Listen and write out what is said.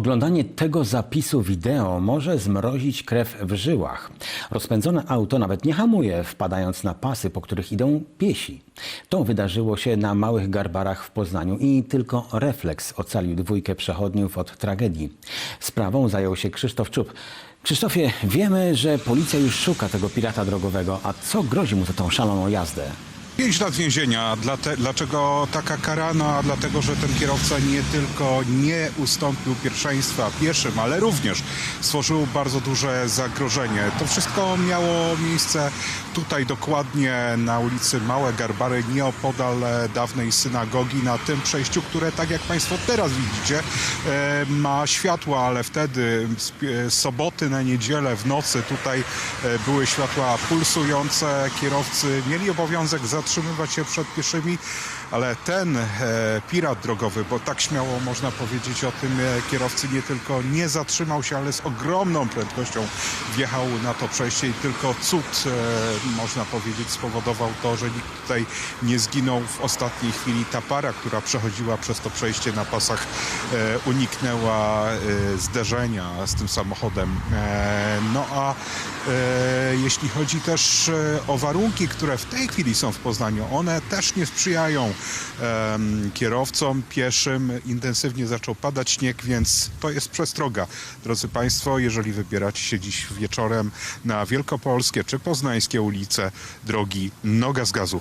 Oglądanie tego zapisu wideo może zmrozić krew w żyłach. Rozpędzone auto nawet nie hamuje, wpadając na pasy, po których idą piesi. To wydarzyło się na Małych Garbarach w Poznaniu i tylko refleks ocalił dwójkę przechodniów od tragedii. Sprawą zajął się Krzysztof Czub. Krzysztofie, wiemy, że policja już szuka tego pirata drogowego, a co grozi mu za tą szaloną jazdę? 5 lat więzienia. Dlaczego taka kara? No, dlatego, że ten kierowca nie tylko nie ustąpił pierwszeństwa pieszym, ale również stworzył bardzo duże zagrożenie. To wszystko miało miejsce tutaj dokładnie na ulicy Małe Garbary, nieopodal dawnej synagogi, na tym przejściu, które tak jak Państwo teraz widzicie, e, ma światła, ale wtedy z soboty na niedzielę w nocy tutaj e, były światła pulsujące. Kierowcy mieli obowiązek zatrzymywać się przed pieszymi, ale ten e, pirat drogowy, bo tak śmiało można powiedzieć o tym e, kierowcy, nie tylko nie zatrzymał się, ale z ogromną prędkością wjechał na to przejście i tylko cud, e, można powiedzieć, spowodował to, że nikt tutaj nie zginął w ostatniej chwili. Ta para, która przechodziła przez to przejście na pasach, uniknęła zderzenia z tym samochodem. No a jeśli chodzi też o warunki, które w tej chwili są w Poznaniu, one też nie sprzyjają kierowcom, pieszym. Intensywnie zaczął padać śnieg, więc to jest przestroga. Drodzy Państwo, jeżeli wybieracie się dziś wieczorem na Wielkopolskie czy Poznańskie ulice, drogi noga z gazu.